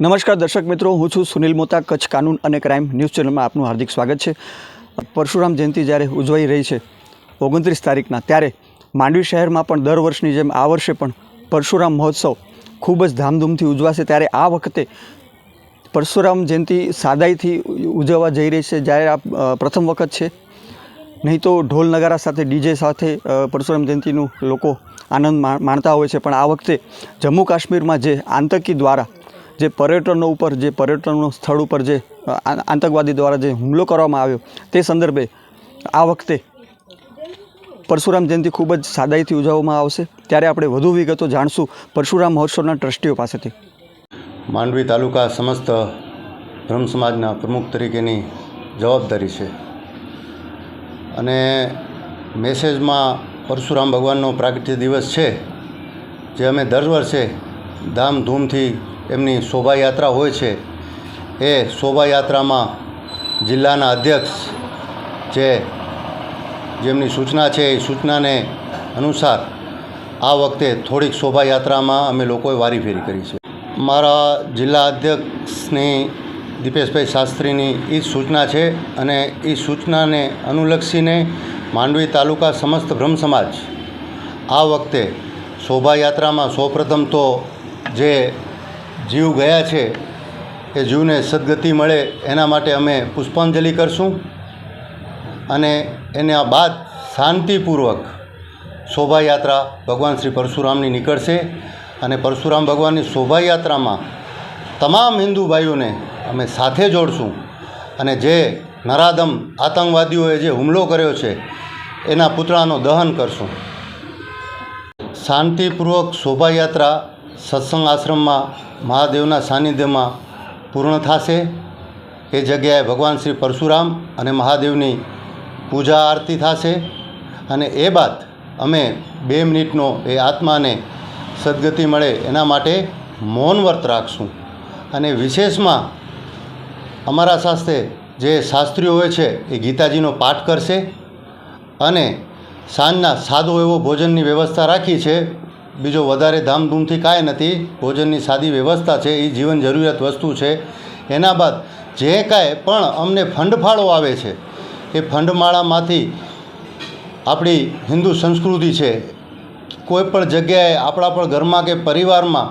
નમસ્કાર દર્શક મિત્રો, હું છું સુનિલ મોતા, કચ્છ કાનૂન અને ક્રાઇમ ન્યૂઝ ચેનલમાં આપનું હાર્દિક સ્વાગત છે. પરશુરામ જયંતિ જ્યારે ઉજવાઈ રહી છે ઓગણત્રીસ તારીખના, ત્યારે માંડવી શહેરમાં પણ દર વર્ષની જેમ આ વર્ષે પણ પરશુરામ મહોત્સવ ખૂબ જ ધામધૂમથી ઉજવાશે. ત્યારે આ વખતે પરશુરામ જયંતિ સાદાઈથી ઉજવવા જઈ રહી છે. જ્યારે આ પ્રથમ વખત છે. નહીં તો ઢોલ નગારા સાથે, ડીજે સાથે પરશુરામ જયંતિનું લોકો આનંદ માણતા હોય છે. પણ આ વખતે જમ્મુ કાશ્મીરમાં જે આતંકી દ્વારા જે પર્યટનો ઉપર, જે પર્યટનનો સ્થળ ઉપર જે આતંકવાદી દ્વારા જે હુમલો કરવામાં આવ્યો, તે સંદર્ભે આ વખતે પરશુરામ જયંતિ ખૂબ જ સાદાઈથી ઉજવવામાં આવશે. ત્યારે આપણે વધુ વિગતો જાણશું પરશુરામ મહોત્સવના ટ્રસ્ટીઓ પાસેથી. માંડવી તાલુકા સમસ્ત બ્રહ્મ સમાજના પ્રમુખ તરીકેની જવાબદારી છે. અને મેસેજમાં પરશુરામ ભગવાનનો પ્રાગટ્ય દિવસ છે, જે અમે દર વર્ષે ધામધૂમથી એમની શોભાયાત્રા હોય છે. એ શોભાયાત્રામાં જિલ્લાના અધ્યક્ષ જે જેમની સૂચના છે એ સૂચનાને અનુસાર આ વખતે થોડીક શોભાયાત્રામાં અમે લોકોએ વારીફેરી કરી છે. મારા જિલ્લા અધ્યક્ષની દીપેશભાઈ શાસ્ત્રીની એ સૂચના છે અને એ સૂચનાને અનુલક્ષીને માંડવી તાલુકા સમસ્ત બ્રહ્મ સમાજ આ વખતે શોભાયાત્રામાં સૌપ્રથમ તો જે જીવ ગયા છે, એ જીવને સદગતિ મળે, એના માટે અમે પુષ્પાંજલિ કરશું. અને એના બાદ શાંતિપૂર્વક શોભાયાત્રા ભગવાન શ્રી પરશુરામની નીકળશે. અને પરશુરામ ભગવાનની શોભાયાત્રામાં તમામ હિન્દુ ભાઈઓને અમે સાથે જોડશું. અને જે નરાદમ આતંકવાદીઓએ જે હુમલો કર્યો છે, એના પુતળાનો દહન કરશું. શાંતિપૂર્વક શોભાયાત્રા સત્સંગ આશ્રમમાં મહાદેવના સાનિધ્યમાં પૂર્ણ થશે. એ જગ્યાએ ભગવાન શ્રી પરશુરામ અને મહાદેવની પૂજા આરતી થશે અને એ બાદ અમે બે મિનિટનો એ આત્માને સદગતિ મળે એના માટે મૌન વ્રત રાખશું. અને વિશેષમાં અમારા શાસ્ત્રે જે શાસ્ત્રીઓ હોય છે એ ગીતાજીનો પાઠ કરશે અને સાંજના સાદો એવો ભોજનની વ્યવસ્થા રાખી છે બીજો વધારે ધામધૂમથી કાંઈ નથી, ભોજનની સાદી વ્યવસ્થા છે એ જીવન જરૂરિયાત વસ્તુ છે. એના બાદ જે કાંઈ પણ અમને ફંડફાળો આવે છે, એ ફંડમાળામાંથી આપણી હિન્દુ સંસ્કૃતિ છે, કોઈ પણ જગ્યાએ, આપણા પણ ઘરમાં કે પરિવારમાં,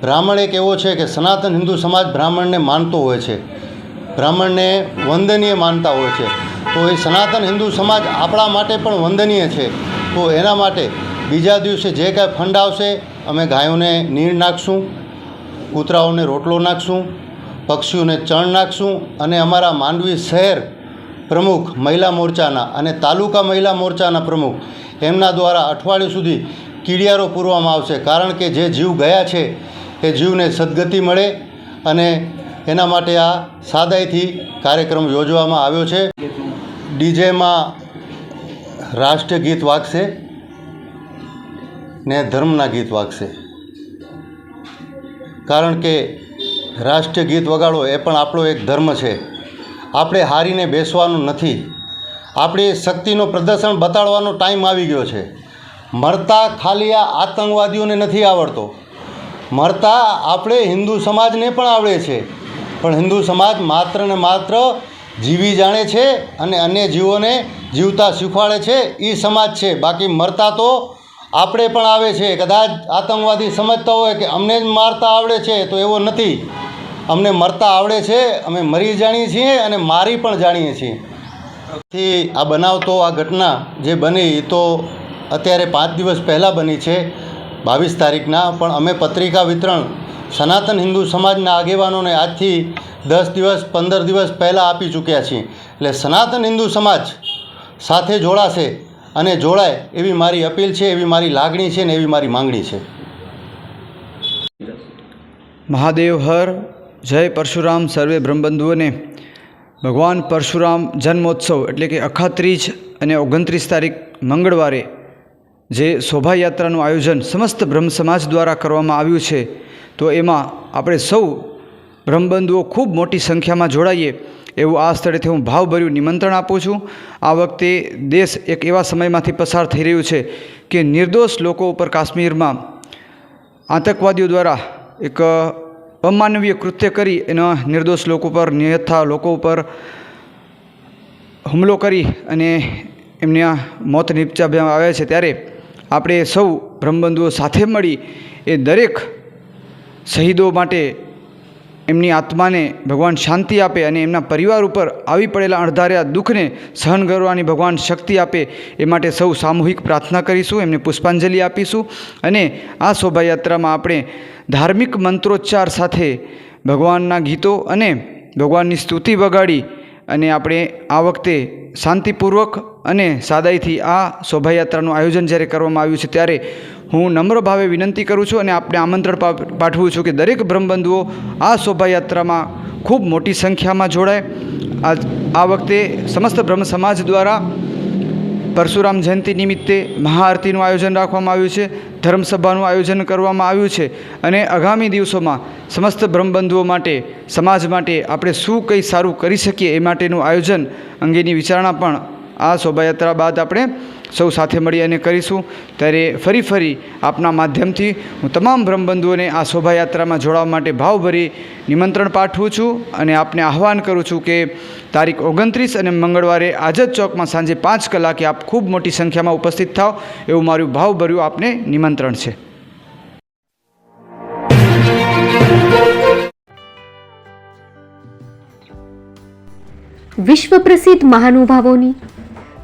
બ્રાહ્મણ એક એવો છે કે સનાતન હિન્દુ સમાજ બ્રાહ્મણને માનતો હોય છે. બ્રાહ્મણને વંદનીય માનતા હોય છે. તો એ સનાતન હિન્દુ સમાજ આપણા માટે પણ વંદનીય છે. તો એના માટે બીજા દિવસે જે કાંઈ ફંડ આવશે, અમે ગાયોને નીર નાખશું, કૂતરાઓને રોટલો નાખશું, પક્ષીઓને ચણ નાખશું અને અમારા માંડવી શહેર પ્રમુખ મહિલા મોરચાના અને તાલુકા મહિલા મોરચાના પ્રમુખ એમના દ્વારા અઠવાડિયું સુધી કીડિયારો પૂરવામાં આવશે. કારણ કે જે જીવ ગયા છે, એ જીવને સદગતિ મળે અને એના માટે આ સાદાઈથી કાર્યક્રમ યોજવામાં આવ્યો છે. ડીજેમાં રાષ્ટ્રીય ગીત વાગશે. ને ધર્મના ગીત વાગશે. કારણ કે રાષ્ટ્રીય ગીત વગાડો એ પણ આપણો એક ધર્મ છે. આપણે હારીને બેસવાનું નથી. આપણી શક્તિનો પ્રદર્શન બતાડવાનો ટાઈમ આવી ગયો છે. મરતા ખાલી આ આતંકવાદીઓને નથી આવડતો. મરતા આપણે હિન્દુ સમાજને પણ આવડે છે. પણ હિન્દુ સમાજ માત્ર ને માત્ર જીવી જાણે છે અને અન્ય જીવોને જીવતા શીખવાડે છે. એ સમાજ છે. બાકી મરતા તો આપણે પણ આવે છે. કદાચ આતંકવાદી સમજતા હોય કે અમને જ મારતા આવડે છે, તો એવો નથી. અમને મરતા આવડે છે, અમે મરી જાણીએ છીએ અને મારી પણ જાણીએ છીએ. આ બનાવતો આ ઘટના જે બની એ તો અત્યારે પાંચ દિવસ પહેલાં બની છે, બાવીસ તારીખના. પણ અમે પત્રિકા વિતરણ સનાતન હિન્દુ સમાજના આગેવાનોને આજથી દસ દિવસ, પંદર દિવસ પહેલાં આપી ચૂક્યા છીએ. એટલે સનાતન હિન્દુ સમાજ સાથે જોડાશે અને જોડાય એવી મારી અપીલ છે, એવી મારી લાગણી છે ને એવી મારી માંગણી છે. મહાદેવ હર, જય પરશુરામ, સર્વે બ્રહ્મબંધુઓને. ભગવાન પરશુરામ જન્મોત્સવ એટલે કે અખાત્રીજ અને ઓગણત્રીસ તારીખ મંગળવારે જે શોભાયાત્રાનું આયોજન સમસ્ત બ્રહ્મ સમાજ દ્વારા કરવામાં આવ્યું છે, તો એમાં આપણે સૌ બ્રહ્મબંધુઓ ખૂબ મોટી સંખ્યામાં જોડાઈએ. એવું આ સ્થળેથી હું ભાવભર્યું નિમંત્રણ આપું છું. આ વખતે દેશ એક એવા સમયમાંથી પસાર થઈ રહ્યું છે કે નિર્દોષ લોકો ઉપર કાશ્મીરમાં આતંકવાદીઓ દ્વારા એક અમાનવીય કૃત્ય કરી એના નિર્દોષ લોકો પર નિયથા લોકો ઉપર હુમલો કરી અને એમને આ મોત નિપજાવવામાં આવ્યા છે. ત્યારે આપણે સૌ બ્રહ્મબંધુઓ સાથે મળી એ દરેક શહીદો માટે એમની આત્માને ભગવાન શાંતિ આપે અને એમના પરિવાર ઉપર આવી પડેલા અણધાર્યા દુઃખને સહન કરવાની ભગવાન શક્તિ આપે એ માટે સૌ સામૂહિક પ્રાર્થના કરીશું, એમને પુષ્પાંજલિ આપીશું અને આ શોભાયાત્રામાં આપણે ધાર્મિક મંત્રોચ્ચાર સાથે ભગવાનના ગીતો અને ભગવાનની સ્તુતિ વગાડી અને આપણે આ વખતે શાંતિપૂર્વક અને સાદાઈથી આ શોભાયાત્રાનું આયોજન જ્યારે કરવામાં આવ્યું છે ત્યારે હું નમ્ર ભાવે વિનંતી કરું છું અને આપણે આમંત્રણ પાઠવું છું કે દરેક બ્રહ્મબંધુઓ આ શોભાયાત્રામાં ખૂબ મોટી સંખ્યામાં જોડાય. આ વખતે સમસ્ત બ્રહ્મ સમાજ દ્વારા પરશુરામ જયંતિ નિમિત્તે મહાઆરતીનું આયોજન રાખવામાં આવ્યું છે. ધર્મસભાનું આયોજન કરવામાં આવ્યું છે. અને આગામી દિવસોમાં સમસ્ત બ્રહ્મબંધુઓ માટે, સમાજ માટે આપણે શું કંઈ સારું કરી શકીએ એ માટેનું આયોજન અંગેની વિચારણા પણ આ શોભાયાત્રા બાદ આપણે સૌ સાથે મળી અને કરીશું. ત્યારે ફરી ફરી આપના માધ્યમથી હું તમામ બ્રહ્મબંધુઓને આ શોભાયાત્રામાં જોડાવા માટે ભાવભરી નિમંત્રણ પાઠવું છું અને આપને આહવાન કરું છું કે તારીખ ઓગણત્રીસ અને મંગળવારે આઝાદ ચોકમાં સાંજે પાંચ કલાકે આપ ખૂબ મોટી સંખ્યામાં ઉપસ્થિત થાવ એવું મારું ભાવભર્યું આપને નિમંત્રણ છે. વિશ્વ પ્રસિદ્ધ મહાનુભાવોની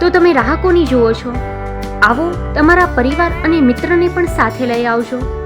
તો તમે રાહ કોની જુઓ છો. આવો તમારા પરિવાર અને મિત્રને પણ સાથે લઈ આવજો.